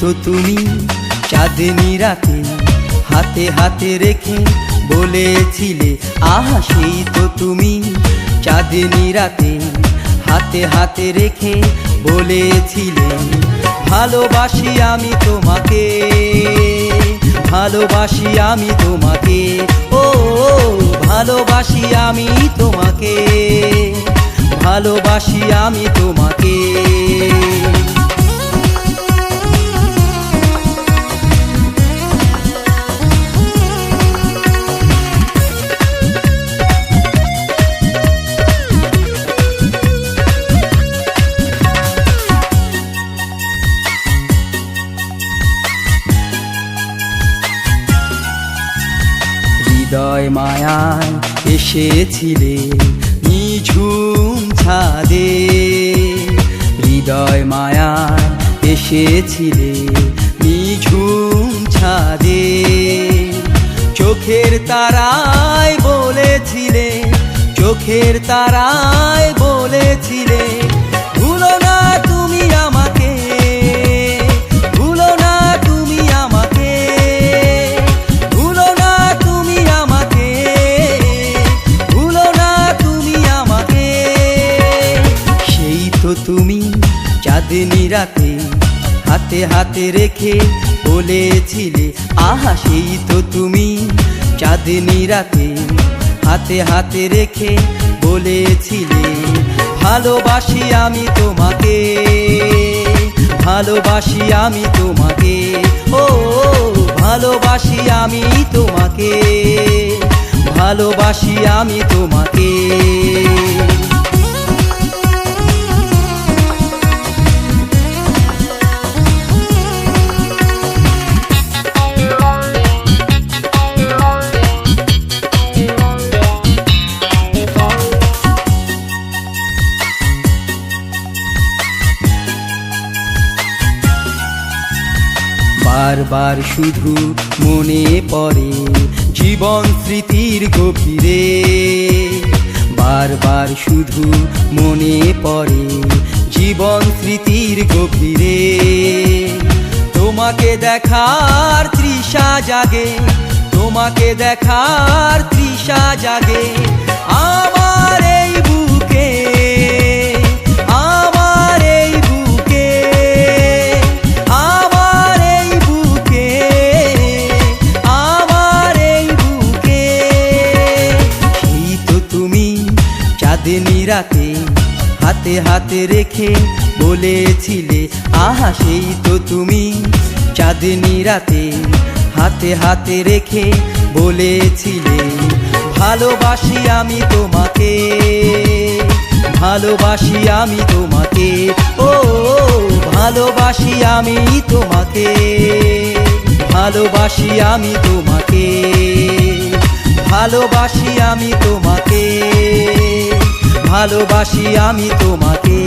তো তুমি চাঁদনি রাতে হাতে হাতে রেখে বলেছিলে, আহা, সেই তো তুমি চাঁদনি রাতে হাতে হাতে রেখে বলেছিলে, ভালোবাসি আমি তোমাকে, ভালোবাসি আমি তোমাকে, ও, ভালোবাসি আমি তোমাকে, ভালোবাসি আমি তোমাকে। হৃদয় মায়ায় এসেছিলে নিঝুম ছাদে। হৃদয় মায়ায় এসেছিলে নিঝুম ছাদে। চোখের তারায় বলেছিলে, চোখের তারায় বলেছিলে, ভুলো না তুমি চাঁদনি রাতে হাতে হাতে রেখে বলেছিলে, আহা, সেই তো তুমি চাঁদনি রাতে হাতে হাতে রেখে বলেছিলে, ভালোবাসি আমি তোমাকে, ভালোবাসি আমি তোমাকে, ও, ভালোবাসি আমি তোমাকে, ভালোবাসি আমি তোমাকে। বারবার শুধু মনে পড়ে জীবন স্মৃতির গভীরে। বারবার শুধু মনে পড়ে জীবন স্মৃতির গভীরে। তোমাকে দেখার তৃষা জাগে, তোমাকে দেখার তৃষা জাগে। আমার চাঁদনি রাতে হাতে হাতে রেখে বলেছিলে, আহা, সেই তো তুমি। চাঁদনি রাতে হাতে হাতে রেখে বলেছিলে, ভালোবাসি আমি তোমাকে, ভালোবাসি আমি তোমাকে। ও, ভালোবাসি আমি তোমাকে, ভালোবাসি আমি তোমাকে, ভালোবাসি আমি তোমাকে। ভালোবাসি আমি তোমাকে।